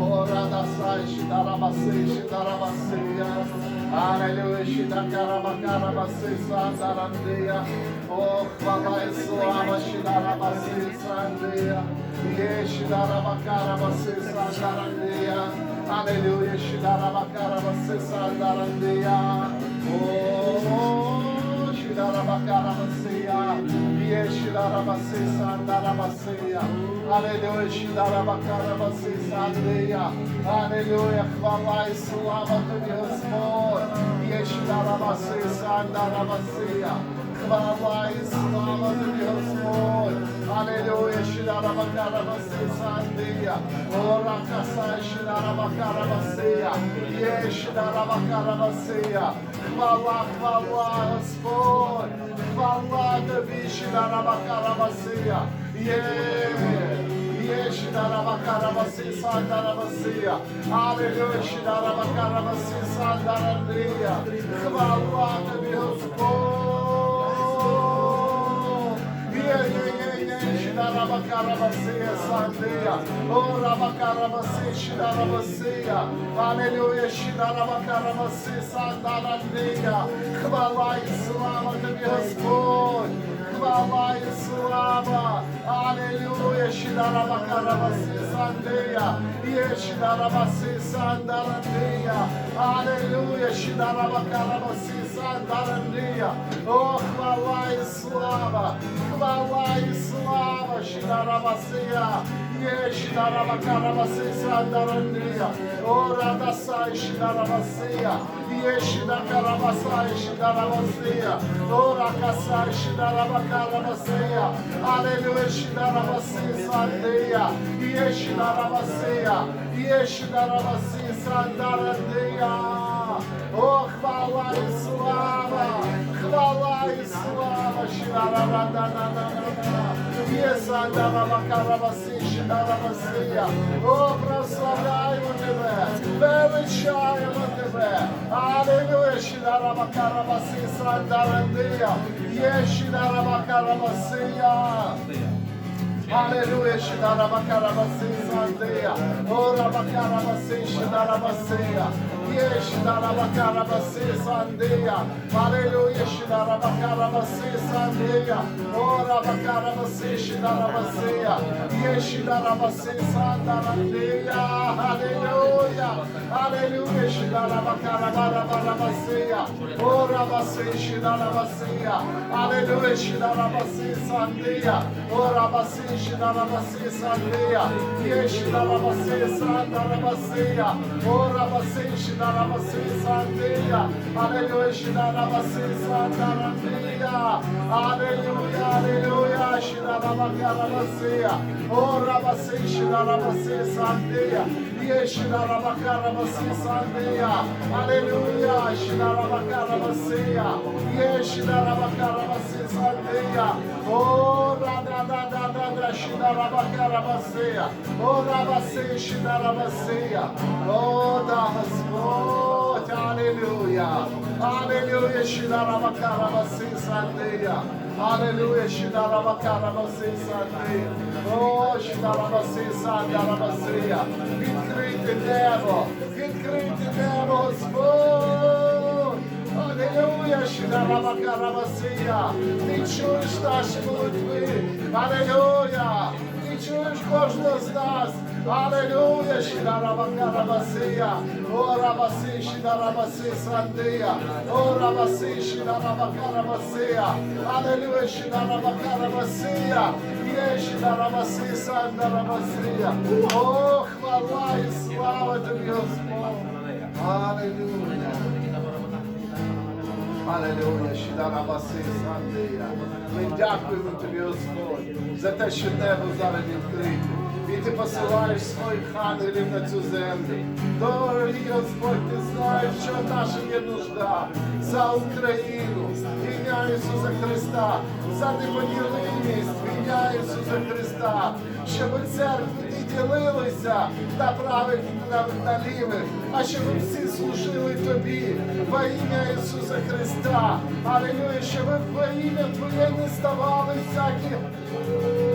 О, радасай, шидарабаси, шидарабасия. Аллилуйя, шидарабакарабаси, сандарандия. О, хвала и слава, шидарабаси, сандия. Е, шидарабакарабаси, сандарандия. Аллилуйя, шидарабакарабаси, сандарандия. О, Shidarabakarabasiya, Yeshidarabasi Sandarabasiya, Aleluia, Xidarabacarabaceisandeia. Aleluia, Babá e Sulava, tu me responde. E andará Andarabaceia. Слава Тобі, Господь, Aleluia, Shidarabakarabasi Sandeya, Ора Касай Shidarabakarabasiya, Yeshidarabakarabasiya, хвала, хвала, Господь, хвала тобі, Шидарабакарабасия, є, є, Шидарабакарабаси, Сандарабасия, Аллилуйя, Шидарабакараbaси, Сандарандия, хвала тобі, Сандарандия, хвала і слава тобі, Господь, хвала і слава, Аллилуйя, Шидарабакарабаси, Сандия, є Шидарабаси, Сандарандия, Аллилуйя, Шидарабакарабаси, Сандарандия, о, хвала і слава, хвала і слава, Шидарабасия, є Шидарабакарабаси, Сандарандия, о, Радасай, Шидарабасия, є Шидарабасай, Шидарабасия, о, Ракасай, Шидарабакарабасия, Аллилуйя, Шидарабаси, Сандия, є Шидарабасия, є Шидарабаси, Сандарандия, о, хвала і слава, хвала і слава, Шидарабадананана, є Сандарабакарабаси, Шидарабасия, о, прославляємо тебе, величаємо тебе, Аллилуйя, Шидарабакарабаси, Сандарандия, є Шидарабакарабасия, Aleluia, Shidarabakarabasi Sandeya, Orabakarabasi Shidarabaseya, Yes, Shidarabakarabasi Sandeya, Aleluia, Shidarabakarabase Sandeia, Ora Bakarabase Shidarabaseia, Yeshidarabase Sandarandeia, Aleluia, Aleluia, Shidarabakarabaseia, Ora Base Shidarabaseia, Aleluia, Shidarabase Sandeia, Ora Base Shidarabase Sandeia, Yeshidarabase Sandarabaseia, Ora Base Shidarabaseia, Aleluia, aleluia, Shirabakarabaseia, Orabasei, Shirabasei, Sandeia, Yeshirabakarabasei, Sandeia, Aleluia, Shirabakarabaseia, Yeshirabakarabasei, Sandeia, Ora, oh, da, da, da, da. Da da, Shidarabakarabaseya, Oh, Rabasi Shidarabaseya, Oh, da Господь, Аллилуйя, Аллилуйя, Shidarabakarabaси Sandeya, Аллилуйя, Shidarabakarabaси Sandeya, Oh, Shidarabasi Sandarabasея, відкрити небо, відкрити небо, Господь, Аллилуйя, Shidarabakarabaseya, ти чуєш наші молитви, Аллилуйя, ти чуєш кожного з нас, Аллилуйя, Shidarabakarabaseya, О, Рабаси, Shidarabasi Sandeya, О, Рабаси, Shidarabakarabaseya, Аллилуйя, Shidarabakarabaseya, Є Shidarabasi Sandarabasея, О, хвала і слава тобі, Господь, Аллилуйя. Аллилуйя, Шидарабаси Сандея. Ми дякуємо тобі, Господь, за те, що небо зараз відкрите. І ти посилаєш своїх ангелів на цю землю. Дорогий Господь, ти знаєш, що наша є нужда за Україну, ім'я Ісуса Христа, за неподіленість, в ім'я Ісуса Христа, щоб церкви ділилися на правих на лівих, а щоб всі служили тобі во ім'я Ісуса Христа. Алілюя, щоб во ім'я Твоє не ставали всякі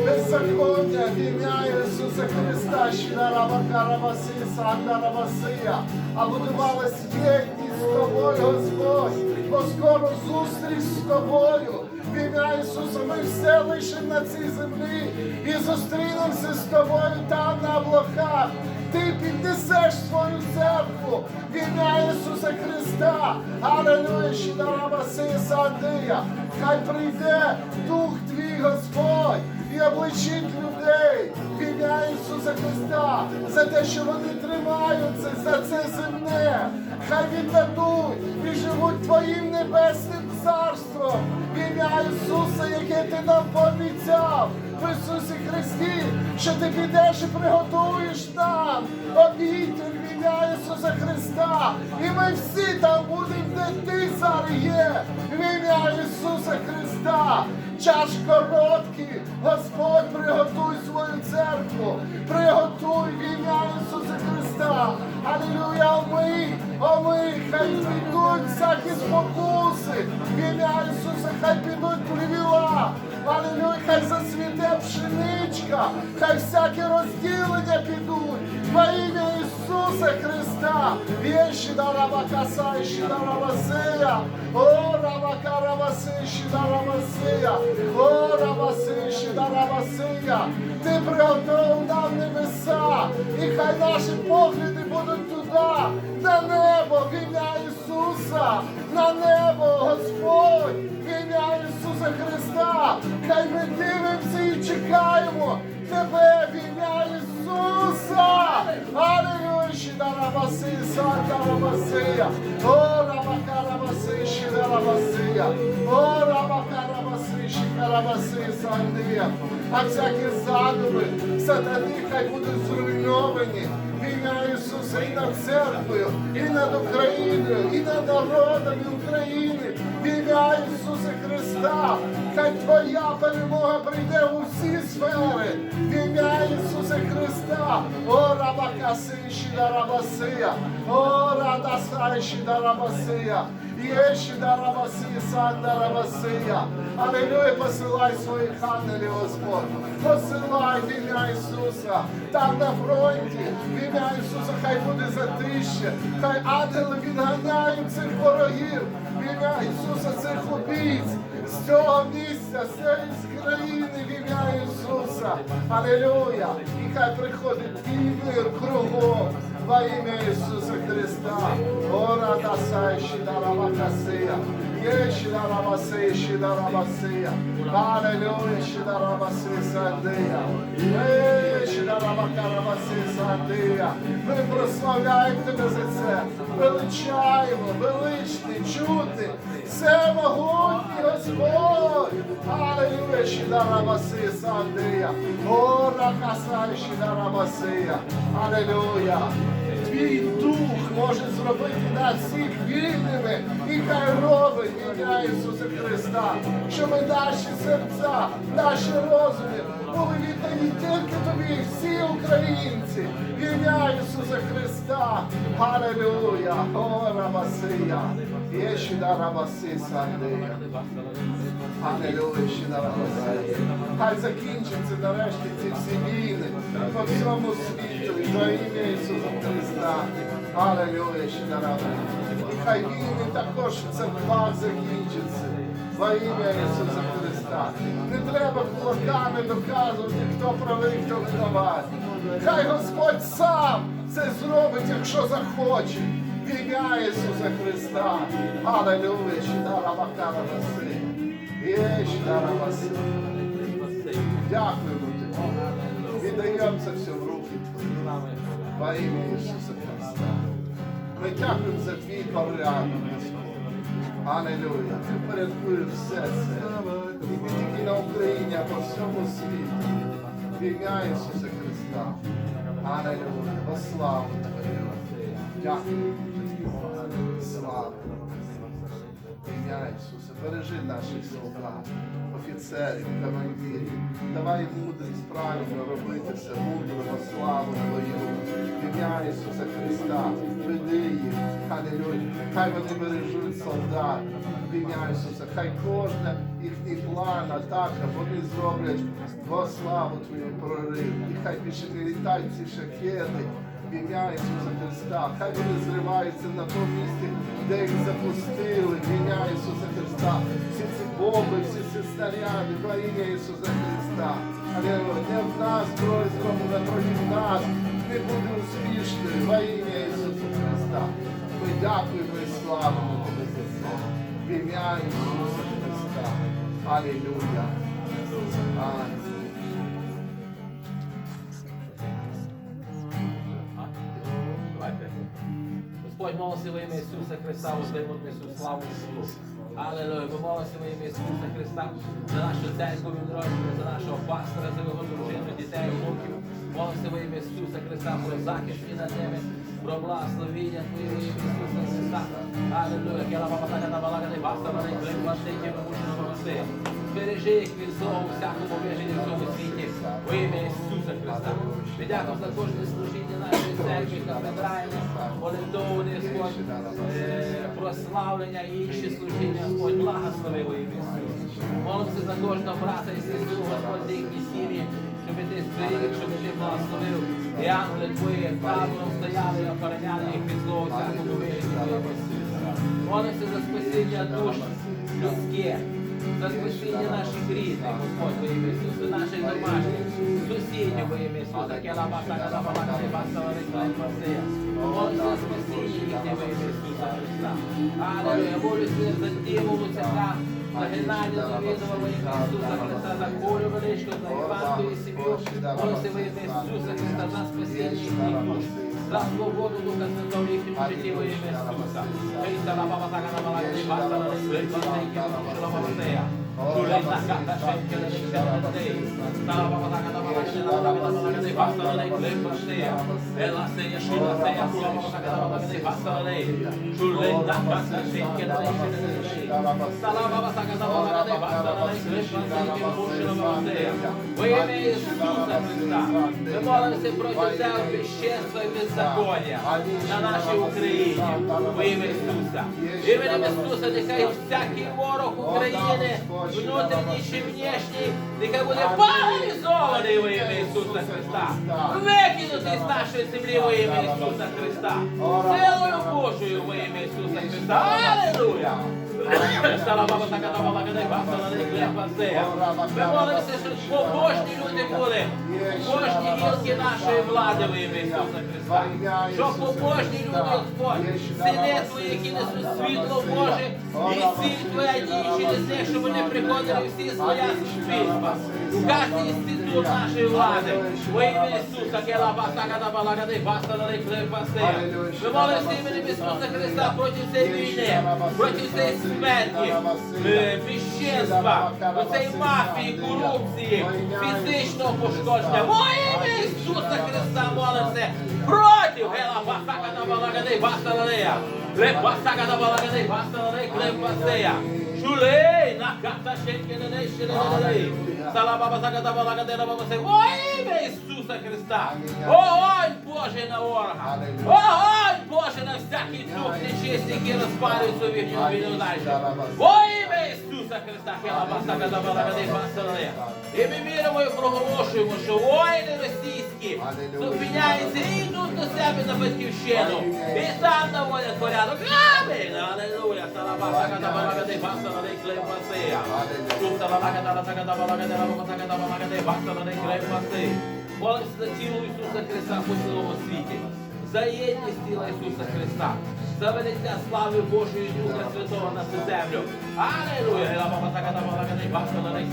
беззаконня в ім'я Ісуса Христа, Шірараба Карабаси, Сандарабасия, а будувалась єдність з тобою, Господь, бо скоро зустріч з тобою. В ім'я Ісуса ми все лишимо на цій землі і зустрінемося з тобою там на облаках. Ти піднесеш свою церкву в ім'я Ісуса Христа. Алелуя, Шідарабаси, Сандия. Хай прийде Дух твій Господь і обличить людей в ім'я Ісуса Христа за те, що вони тримаються за це земне. Хай віддадуть і живуть Твоїм небесним царством в ім'я Ісуса, яке ти нам пообіцяв в Ісусі Христі, що ти підеш і приготуєш нам обітель в ім'я Ісуса Христа. І ми всі там будемо, де ти зараз є, в ім'я Ісуса Христа. Час короткий, Господь, приготуй свою церкву, приготуй в ім'я Ісуса Христа. Алілюя, ми, о ми, хай підуть всякі спокуси, в ім'я Ісуса, хай підуть плевіла. Алілюя, хай засвіте пшеничка, хай всякі розділення підуть во ім'я Ісуса Христа. Є шідараба каса, шідараба сея, о раба карабаси, шідараба сея, о рабаси, шідараба сея. Ти приготував нам небеса, і хай наші погляди будуть туди, на небо, в ім'я Ісуса, на небо, Господь, в ім'я Ісуса Христа. Хай ми дивимося і чекаємо Тебе в ім'я Ісуса. Алілуя, Шідарабаси, Сантарабасия. О, Рабакарабаси, Шідарабасия. О, Рабакарабаси, Шідарабаси, Сандия. А всякі задуми сатани хай будуть зруйновані. В ім'я Ісуса і над церквою, і над Україною, і над народами України. В ім'я Ісуса Христа. Хай Твоя перемога прийде у всі сфери. В ім'я Ісуса Христа. О, Рабакаси, Шідарабасия. О, Радаса, Шідарабасия. Є Шідарабаси, Сандарабасия. Алілюя, посилай своїх ангелів, Господь. Посилай в ім'я Ісуса. Там на фронті. В ім'я Ісуса хай буде затище. Хай ангели відганяють цих ворогів. В ім'я Ісуса цих убійць. З цього місця, з цієї країни в ім'я Ісуса. Алілюя. І хай приходить твій мир кругом. Во ім'я Ісуса Христа. Ора Сайші Дарава Є Шідарабасия, Шідарабасия. Алелюя, Шідарабасия Сандия. Є Шідарабакарабасия Сандия. Ми прославляємо Тебе за це. Величаємо, величний, чути. Все могутній Господь. Алелюя, Шідарабасия Сандия. Ора касай Шідарабасия. Алелюя. Твій дух може зробити нас всіх вільними і хай робить ім'я Ісуса Христа, щоб наші серця, наші розуми були віддані тільки тобі, всі українці, ім'я Ісуса Христа. Алелуя! О, Рабасия! Єшіда Рабаси Сандия. Алелуя, Шіда Рабасия. Хай закінчаться нарешті ці всі війни по всьому світу і во ім'я Ісуса Христа. Шіда Рабасия. І хай війни також в церквах закінчаться. Во ім'я Ісуса Христа. Не треба кулаками доказувати, хто правий, хто винуватий. Хай Господь сам це зробить, якщо захоче. В ім'я Ісуса Христа. Алелуя, Шідара Макара Василь. Є Шідара Василь. Дякуємо тобі. Віддаємо це все в руки Твої. Во ім'я Ісуса Христа. Ми дякуємо за твій порядок, Господь. Алелуя. Ти порядкуєш все це. І не тільки на Україні, а по всьому світу. В ім'я Ісуса Христа. Алелуя. Во славу Твою. Дякую. Слава. Ім'я Ісуса, бережи наших солдат, офіцерів, командирів. Давай мудрість правильно робити все мудро, славу, воювати. Ім'я Ісуса Христа, веди їх, Алілюя. Хай вони бережуть солдат. Ім'я Ісуса, хай кожна їхній план, атака, вони зроблять во славу Твою прорив. І хай більше не літають ці шахеди. В ім'я Ісуса Христа, хай вони зриваються на тому місці, де їх запустили. В ім'я Ісуса Христа. Всі ці бомби, всі ці снаряди, во ім'я Ісуса Христа. Алілуя. Не в нас зброю зроблена проти нас. Не буде успішною во ім'я Ісуса Христа. Ми дякуємо і славимо за це. В ім'я Ісуса Христа. Алілуя. Амінь. Господь молиться во ім'я Ісуса Христа, воздаємо Ісусу славу і силу. Аллилуйя. Ми молимося во ім'я Ісуса Христа за нашу церкву відродження, за нашого пастора, за його дружину, дітей, внуків. Молимося во ім'я Ісуса Христа про захист і над ними, про благословіння Твоє во ім'я Ісуса Христа. Аллилуйя. Кела баба така на балага не баста, на них клик властиті, ми мушимо помогти. Бережи їх від злого, всякому обмеженню в цьому світі, во ім'я Ісуса Христа. Ми дякуємо за кожне служіння нашої церкви, кафедральне, молитовне, Господь, е, прославлення і інші служіння, Господь, благослови во ім'я Ісуса. Молимося за кожного брата і сестру, Господь, їхні сім'ї, щоб ти зберіг, щоб ти благословив. І ангели твої правилом стояли і охороняли їх від злого всякого виження во ім'я Ісуса. Молимося за спасіння душ людських, за спасіння наших рідних, Господь, во ім'я Ісуса, наших домашніх, сусідів во ім'я Ісуса, кела басака да балака не басала реклам Марсея. Молимося за спасіння їхнє во ім'я Ісуса Христа. Аллилуйя, молюся за Діму Луцяка, за Геннадія Завідова во ім'я Ісуса Христа, за Колю Величко, за Іванку і сім'ю. Молюся во ім'я Ісуса Христа, за спасіння їхніх душ, за свободу Духа Святого в їхньому житті во ім'я Ісуса. Христа, на баба така на балака не басала реклам Марсея. Шулейна ката шенкele шенкele Стала баба така на балака не балака не балака не басала реклам Марсея. Во ім'я Ісуса Христа. Ми молимося проти всякого вещества і беззаконня на нашій Україні. Во ім'я Ісуса. Іменем Ісуса, нехай всякий ворог України, внутрішній внешній, нехай буде паралізований во ім'я Ісуса Христа. Викинутий з нашої землі во ім'я Ісуса Христа. Силою Божою во ім'я Ісуса Христа. Аллилуйя! Ми молимося, щоб побожні люди були. Кожні гілки нашої влади ім'я Ісуса Христа. Щоб побожні люди, Господь, сини твої, які несуть світло Боже, і сіль твоя дії через них, щоб вони приходили всі своя суспільства. У Ісуса, кела басака на балака не басала не клепа сея. Ми молимося іменем Ісуса Христа проти цієї війни, проти цієї смерті, піщенства, оцеї мафії, корупції, фізичного пошкодження. Во Ісуса Христа молимося проти гела басака на балагади басалея. Леп басака на балагади басалея, клеп басея. Шулей, на ката шенке не не ще не не Салаба басака на балагади на бабасе. Во ім'я Ісуса Христа. Огонь Божий на ворога. Огонь Боже на всякий дух нечистий, який Ісуса Христа. І ми віримо і проголошуємо, що воїни російські зупиняються і йдуть до себе на батьківщину. І там наводять порядок. Амінь! Аллилуйя! Салабака на балагади басала не клепасея. Тут салабака на латака на балагади лабака на тіло Ісуса Христа по цілому світі. За єдність тіла Ісуса Христа. За велиття слави Божої Духа Святого на цю землю.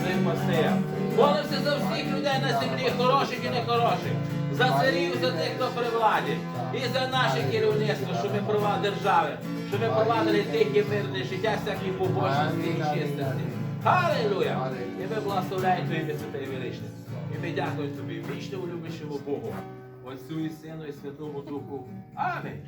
Клепасея. Молимося за всіх людей на землі, хороших і нехороших. За царів, за тих, хто при владі. І за наше керівництво, щоб ми провадили держави, щоб ми провадили тихе мирне життя, всякі побожності і чистості. Аллилуйя! І ми благословляємо Тобі Святий Величний. І ми дякуємо Тобі, вічному любящому Богу, Отцю і Сину і Святому Духу. Амінь.